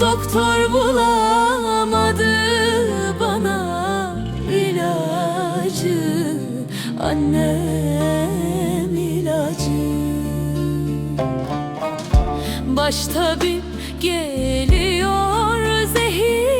Doktor bulamadı bana ilacı Annem ilacı. Baş tabip geliyor zehirden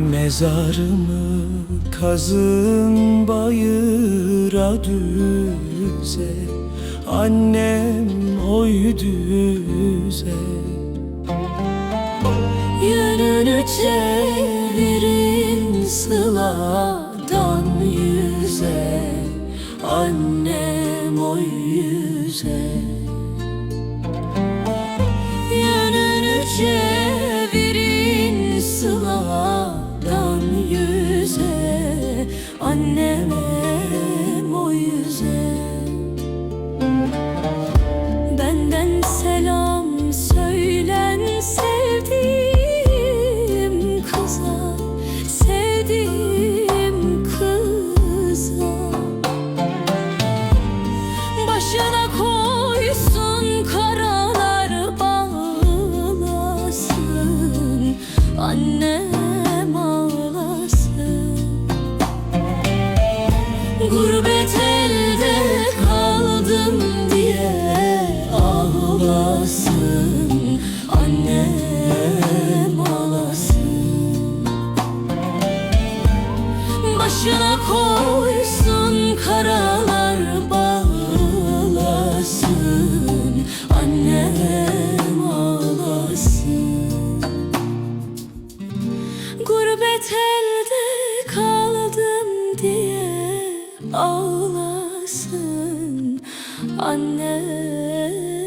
Mezarımı kazın bayıra düze Annem oy düze. Yönünü çevirin sıladan yüze Annem o yüze Gurbet elde kaldım diye ağlasın. Annem ağlasın. Başına koysun karalar bağlasın. Annem ağlasın. Gurbet elde ağlasın anne.